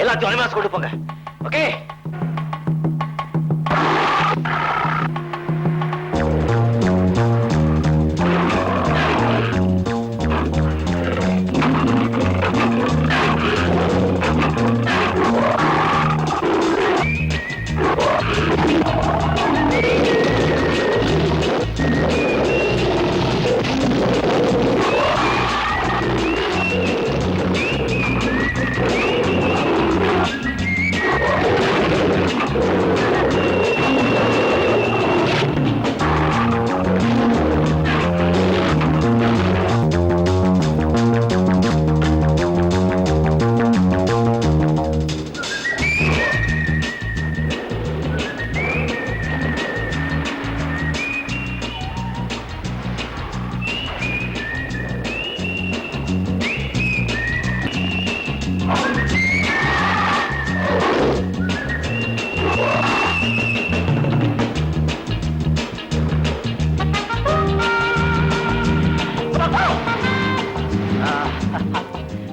எல்லாத்தையும் அனிமாஸ் கொண்டு போங்க. Okay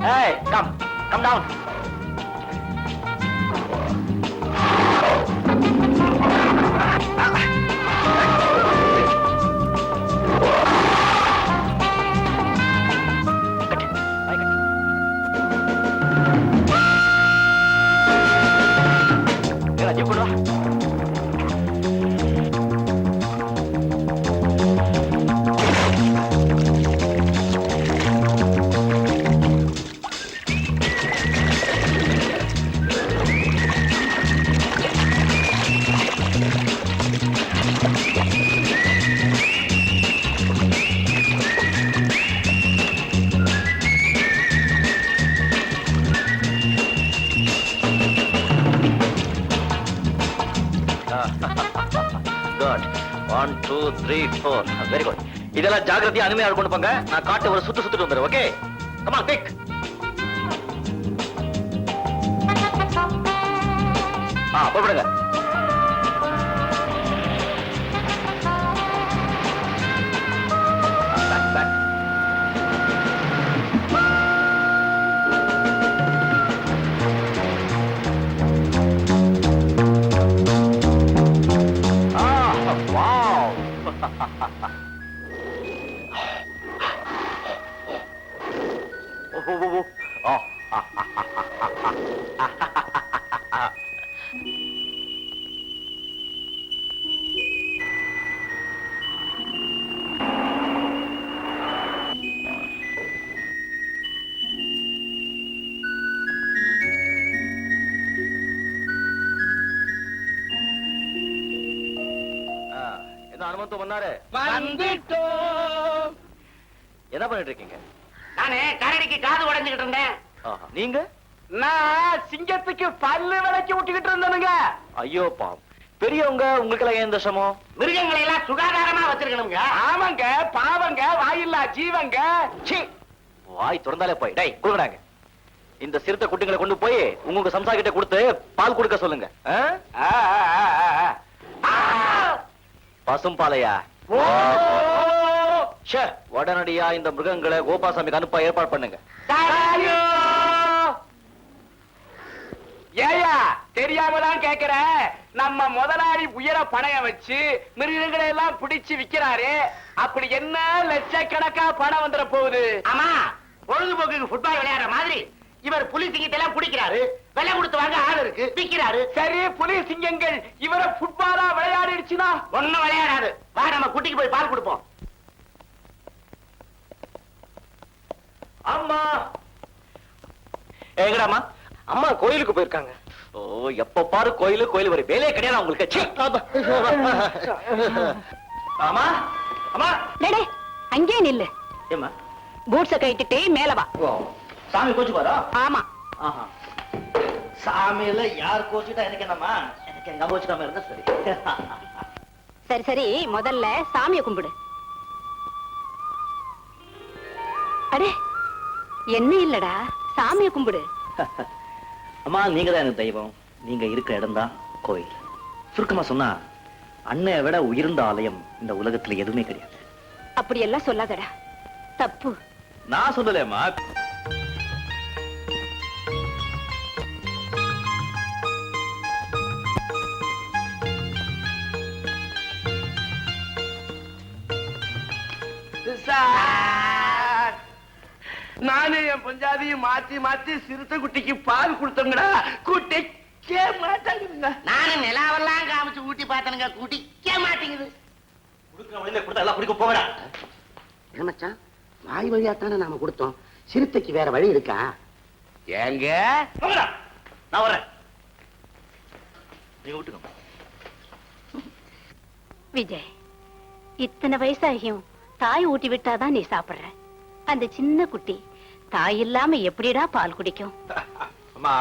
Hey, come, come down. One two three four very good இதெல்லாம் ஜாகிரதையா அனுமையா கொண்டு போங்க நான் காட்டு ஒரு சுத்து சுத்துட்டு வந்துடுறேன் ஓகே கமான் பிக் ஆ போடுங்க. அனுமந்தம் பண்ணாரு வந்துட்டோம். என்ன பண்ணிட்டு இருக்கீங்க? நானே கரடிக்கு காது உடைஞ்சுக்கிட்டு இருந்தேன். நீங்க? நான் சிங்கத்துக்கு பல்லு விளக்கி விட்டுக்கிட்டு இருந்தேனுங்க. ஐயோ பாவம். பெரியவங்க உங்களுக்கு இந்த சமம்? மிருகங்களை எல்லாம் சுகாதாரமா வச்சிருக்கணுங்க. ஆமாங்க பாவங்க வாயில்லா ஜீவங்க. வாய் திறந்தாலே போய். டேய் கொடுங்கடாங்க இந்த சிறுத்தை குட்டிங்களை கொண்டு போய் உங்க சம்சா கிட்ட கொடுத்து பால் கொடுக்க சொல்லுங்க! பசும் பாலையா? ஓ! ச்சே உடனடியா இந்த மிருகங்களை கோபாசாமிக்கு அனுப்ப ஏற்பாடு பண்ணுங்க! ஏயா தெரியாம தான் கேக்குறேன் நம்ம முதலாளி உயர பணைய வச்சு மிருகங்களை எல்லாம் பிடிச்சு விக்கிறாரு. அப்படி என்ன லட்சக்கணக்கா பணம் வந்துட போகுது? ஆமா பொழுதுபோக்குக்கு ஃபுட்பால் விளையாடுற மாதிரி இவர் புலி சிங்கத்தை எல்லாம் பிடிக்கிறாரு. விலை கொடுத்து வாங்க ஆள் இருக்கு விக்கிறாரு. சரி புலி சிங்கங்கள் இவரை ஃபுட்பாலா விளையாடிடுச்சுனா ஒண்ணும் விளையாடாது. வா நம்ம குட்டிக்கு போய் பால் கொடுப்போம். அம்மா. எங்கடாமா அம்மா கோயிலுக்கு போயிருக்காங்க ஓ எப்ப பாரு கோயிலு கோயில் வரை வேலையே கிடையாது உங்களுக்கு. ஆமா அம்மா டேடே அங்கே நில்லு ஏமா பூட்ஸ கட்டிட்டு மேல வா சாமி கோச்சு பாரா ஆமா சாமியில யார் கோச்சுட்டா எனக்கு என்னம்மா எனக்கு எங்க கோச்சுக்காம இருந்தா சரி சரி சரி முதல்ல சாமிய கும்பிடு அடே என்ன இல்லடா சாமிய கும்பிடு அம்மா நீங்க தான் எனக்கு தெய்வம். நீங்க இருக்க இடம் தான் கோயில். சுருக்கமா சொன்னா அன்னைய விட உயர்ந்த ஆலயம் இந்த உலகத்துல எதுவுமே கிடையாது. அப்படி எல்லாம் சொல்லாதடா. தப்பு. நான் சொல்லலமா Sir! நானும் என் பஞ்சாதியும் மாத்தி மாத்தி சிறுத்தை குட்டிக்கு பால் கொடுத்தோங்கடா குட்டிக்கே மாட்டாங்க நானும் நிலாவெல்லாம் காமிச்சு ஊட்டி பார்த்தனுங்க. குடிக்க மாட்டேங்குது. கொடுக்குற வழியில கொடுத்தா எல்லாம் குடிக்க போகடா மச்சான் வாய் வழியா தானே நாம கொடுத்தோம். சிறுத்தைக்கு வேற வழி இருக்கா? ஏங்க? போகடா நான் வரேன் நீங்க விஜய் இத்தனை வயசாகியும் தாய் ஊட்டி விட்டாதான் நீ சாப்பிடுற. அந்த சின்ன குட்டி தாய் இல்லாம எப்படிடா பால் குடிக்கும்? அம்மா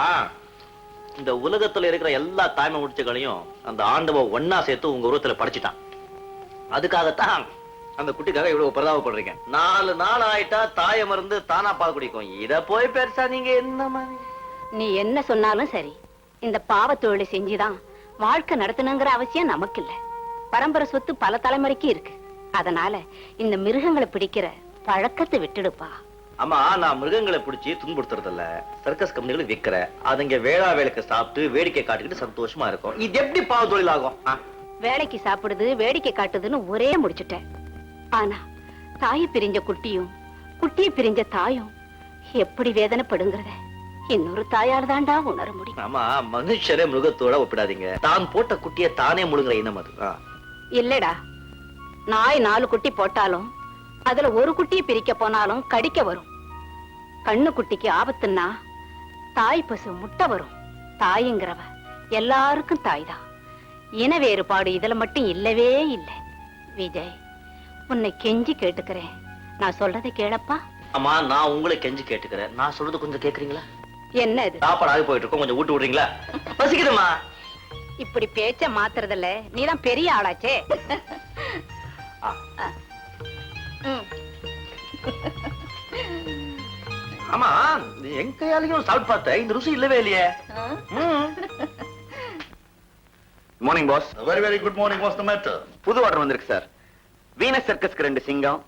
இந்த உலகத்துல இருக்கிற எல்லா தாய்மை முடிச்சுகளையும் அந்த ஆண்டவ ஒன்னா சேர்த்து உங்க உருவத்துல படைச்சிட்டான். அதுக்காகத்தான் அந்த குட்டிக்காக இவ்வளவு பிரதாபப்படுறீங்க நாலு நாள் ஆயிட்டா தாயை மருந்து தானா பால் குடிக்கும். இத போய் பெருசா நீங்க என்ன மாதிரி? நீ என்ன சொன்னாலும் சரி. இந்த பாவத் தொழிலை செஞ்சுதான் வாழ்க்கை நடத்தணுங்கிற அவசியம் நமக்கு இல்ல பரம்பரை சொத்து பல தலைமுறைக்கு இருக்கு. அதனால இந்த மிருகங்களை பிடிக்கிற பழக்கத்தை விட்டுடுப்பா. அம்மா நான் மிருகங்களை பிடிச்சி துன்புறுத்துறது இல்ல சர்க்கஸ் கம்பெனிகளை விக்கிற அதுங்க வேளா வேலைக்கு சாப்பிட்டு வேடிக்கை காட்டிக்கிட்டு சந்தோஷமா இருக்கும். இது எப்படி பாவ தொழில் ஆகும் ஆ? வேலைக்கு சாப்பிடுது வேடிக்கை காட்டுதுன்னு ஒரே முடிச்சுட்டேன். ஆனா தாயை பிரிஞ்ச குட்டியும் குட்டியை பிரிஞ்ச தாயும் எப்படி வேதனைப்படுங்கிறத இன்னொரு தாயால் தாண்டா உணர முடியும். ஆமா மனுஷரே மிருகத்தோட ஒப்பிடாதீங்க. தான் போட்ட குட்டியை தானே முழுங்குற இனம் அது. இல்லடா நாய் நாலு குட்டி போட்டாலும் அதுல ஒரு குட்டியை பிரிக்க போனாலும் கடிக்க வரும். கண்ணு குட்டிக்கு ஆபத்துன்னா தாய் பசு முட்டை வரும். தாய்ங்கிறவ எல்லாருக்கும் தாய்தான். இன வேறுபாடு இதுல மட்டும் இல்லவே இல்லை. விஜய் உன்னை கெஞ்சி கேட்டுக்கிறேன். நான் சொல்றதை கேளப்பா. அம்மா நான் உங்களை கெஞ்சி கேட்டுக்கிறேன். நான் சொல்றது கொஞ்சம் கேக்குறீங்களா? என்ன இது? சாப்பாடு ஆகி போயிட்டு இருக்கோம் கொஞ்சம் ஊட்டு விடுறீங்களா? பசிக்குதுமா இப்படி பேச்ச மாத்துறதுல நீதான் பெரிய ஆளாச்சே. ஆமா என் கையாலையும் சாப்பிட்டு பார்த்தேன் இந்த ருசி இல்லவே இல்லையே. Morning boss very very good morning was the matter புது ஆர்டர் வந்திருக்கு சார் வீனஸ் சர்க்கஸ்க்கு ரெண்டு சிங்கம்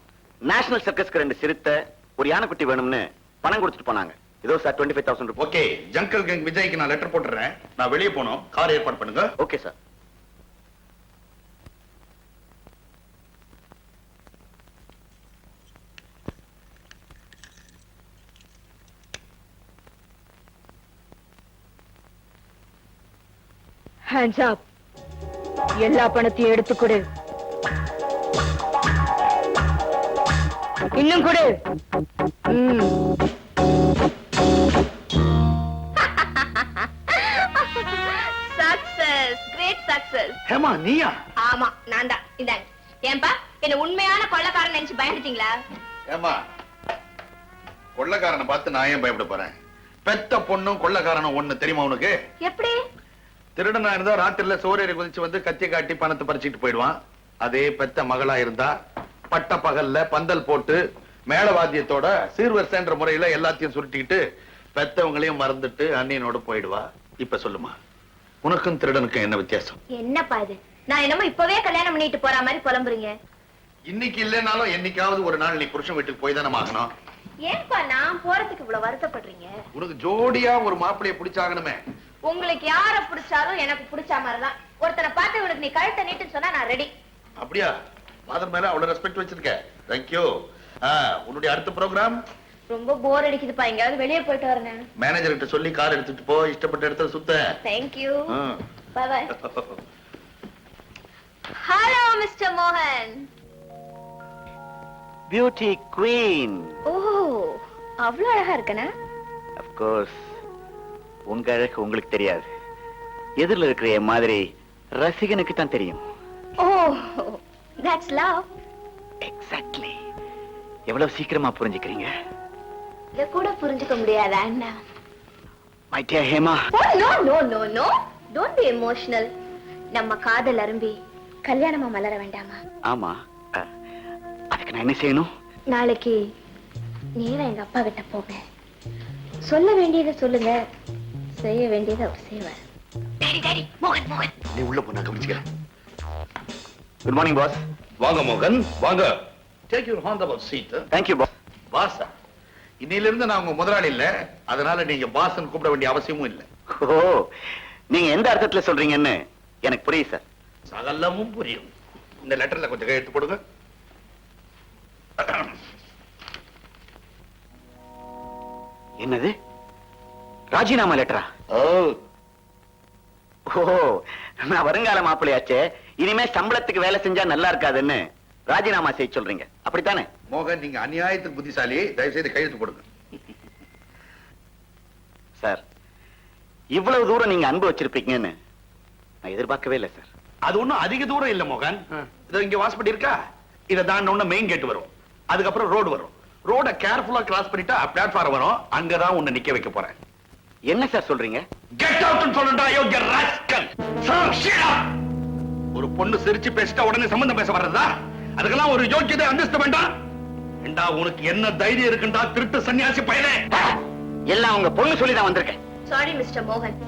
நேஷனல் சர்க்கஸ்க்கு ரெண்டு சிறுத்தை ஒரு யானைக்குட்டி வேணும்னு பணம் கொடுத்துட்டு போனாங்க. இதோ sir twenty five thousand okay jungle gang விஜய்க்கு நான் லெட்டர் போட்டுறேன். நான் வெளியே போனோம் கார் ஏற்பாடு பண்ணுங்க. ஓகே சார் ஹேண்ட்ஸ் அப் எல்லா பணத்தையும் எடுத்து கொடு. இன்னும் கொடு. ம். சக்சஸ் கிரேட் சக்சஸ் ஹேமா நீயா? ஆமா நான் தான். இந்தாங்க ஏன்பா என்ன உண்மையான கொள்ளக்காரன் நினைச்சு பயந்துட்டீங்களா? ஏமா கொள்ளக்காரனை பார்த்து நான் ஏன் பயப்பட போறேன்? பெத்த பொண்ணும் கொள்ளக்காரனும் ஒண்ணு தெரியுமா உனக்கு? எப்படி? திருடனா இருந்தா ராத்திரில சோரியரை குதிச்சு வந்து கத்தி காட்டி பணத்தை பறிச்சுட்டு போயிடுவான். அதே பெத்த மகளா இருந்தா பட்ட பகல்ல பந்தல் போட்டு மேளவாத்தியத்தோட சீர்வரிசைன்ற முறையில எல்லாத்தையும் சுருட்டிக்கிட்டு பெத்தவங்களையும் மறந்துட்டு அண்ணியனோட போயிடுவா. இப்ப சொல்லுமா. உனக்கும் திருடனுக்கும் என்ன வித்தியாசம்? என்னப்பா இது? நான் என்னமோ இப்பவே கல்யாணம் பண்ணிட்டு போற மாதிரி புலம்புறீங்க. இன்னைக்கு இல்லைனாலும் என்னைக்காவது ஒரு நாள் நீ புருஷன் வீட்டுக்கு போய் தானே ஆகணும். ஏன்பா நான் போறதுக்கு இவ்வளவு வருத்தப்படுறீங்க? உனக்கு ஜோடியா ஒரு மாப்பிளைய பிடிச்சாகணுமே. உங்களுக்கு யார பிடிச்சாலும் எனக்கு பிடிச்ச மாதிரிதான். ஒருத்தனை பார்த்து இவனுக்கு நீ கழுத்தை நீட்டுன்னு சொன்னா நான் ரெடி அப்படியா? ஃபாதர் மேல அவ்வளவு ரெஸ்பெக்ட் வச்சிருக்க. தேங்க்யூ உன்னுடைய அடுத்த ப்ரோக்ராம் ரொம்ப போர் அடிக்குதுப்பா. எங்கயாவது வெளியே போயிட்டு வரேன் மேனேஜர் கிட்ட சொல்லி கார் எடுத்துட்டு போ. இஷ்டப்பட்ட இடத்துல சுத்த. Thank you. Bye bye hello mister மோகன் பியூட்டி குவீன் ஓ அவ்வளவு அழகா இருக்கனா? Course. உங்க அழகு உங்களுக்கு தெரியாது. எதிரில் இருக்கிற என் மாதிரி ரசிகனுக்கு தான் தெரியும். ஓ தட்ஸ் லவ் எக்ஸாக்ட்லி எவ்வளவு சீக்கிரமா புரிஞ்சுக்கிறீங்க? இத கூட புரிஞ்சுக்க முடியாதா அண்ணா? My dear Hema. Oh no no no no don't be emotional நம்ம காதல் அரும்பி கல்யாணமா மலர வேண்டாமா? ஆமா. அதுக்கு நான் என்ன செய்யணும்? நாளைக்கு நேரா எங்க அப்பா கிட்ட போங்க. சொல்ல வேண்டியதை சொல்லுங்க. செய்ய வேண்டியதை அவர் செய்வார். டாடி டாடி மோகன் மோகன். நீ உள்ள போ நான் கவனிச்சுக்கிறேன். குட் மார்னிங் பாஸ் வாங்க மோகன். வாங்க. Take your hand about seat thank you boss பாஸா இன்னையில இருந்து நான் உங்க முதலாளி இல்ல. அதனால நீங்க பாஸ்ன்னு கூப்பிட வேண்டிய அவசியமும் இல்ல. ஓ நீங்க எந்த அர்த்தத்துல சொல்றீங்கன்னு எனக்கு புரியுது சார் சகலமும் புரியும். இந்த லெட்டர்ல கொஞ்சம் கையெழுத்து போடுங்க என்னது? ராஜினாமா லெட்டரா ஓ. நான் வருங்கால மாப்பிள்ளையாச்சே. இனிமே சம்பளத்துக்கு வேலை செஞ்சா நல்லா இருக்காதுன்னு ராஜினாமா செய்ய சொல்றீங்க. அப்படித்தானே? மோகன் நீங்க அநியாயத்துக்கு புத்திசாலி. தயவு செய்து கையெழுத்து போடுங்க. சார் இவ்வளவு தூரம் நீங்க அன்பு வச்சிருப்பீங்கன்னு நான் எதிர்பார்க்கவே இல்லை சார். அது ஒண்ணும் அதிக தூரம் இல்ல மோகன். இதோ இங்க வாசப்படி இருக்கா? இதை தாண்ட மெயின் கேட் வரும். அதுக்கப்புறம் ரோடு வரும். ரோட கேர்ஃபுல்லா கிராஸ் பண்ணிட்டா பிளாட்ஃபார்ம் வரும். அங்கதான் உன்னை நிக்க வைக்க போறேன். என்ன சார் சொல்றீங்க? கெட் அவுட் சொல்லுடா யோகிய ராஸ்கல் ஒரு பொண்ணு சிரிச்சு பேசிட்டா உடனே சம்பந்தம் பேச வர்றதா? அதுக்கெல்லாம் ஒரு யோக்கியதை அந்தஸ்து வேண்டாம் ஏண்டா உனக்கு என்ன தைரியம் இருக்குண்டா திருட்டு சன்னியாசி பயலே எல்லாம் உங்க பொண்ணு சொல்லி தான் வந்திருக்கேன். சாரி மிஸ்டர் மோகன்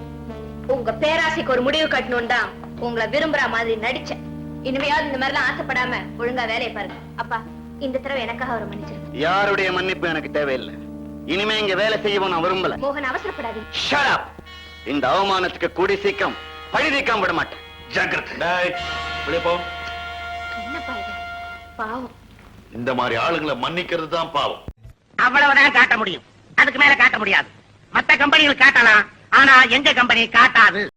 உங்க பேராசைக்கு ஒரு முடிவு கட்டணும் தான் உங்களை விரும்புற மாதிரி நடிச்சேன். இனிமையாவது இந்த மாதிரிலாம் ஆசைப்படாம ஒழுங்கா வேலையை பாருங்க. அப்பா இந்த தடவை எனக்காக ஒரு மன்னிச்சிருங்க. யாருடைய மன்னிப்பு எனக்கு தேவையில்லை. இனிமே இங்க வேலை செய்யவும் நான் விரும்பல. மோகன் up! இந்த அவமானத்துக்கு கூடி சீக்கிரம் பழி நீக்காம விட மாட்டேன். ஜாக்கிரதை. டேய், வெளிய போ. என்னப்பா இது? பாவம். இந்த மாதிரி ஆளுங்களை மன்னிக்கிறது தான் பாவம். அவ்வளவுதான் காட்ட முடியும். அதுக்கு மேல காட்ட முடியாது. மத்த கம்பெனிகள் காட்டலாம். ஆனா எங்க கம்பெனி காட்டாது.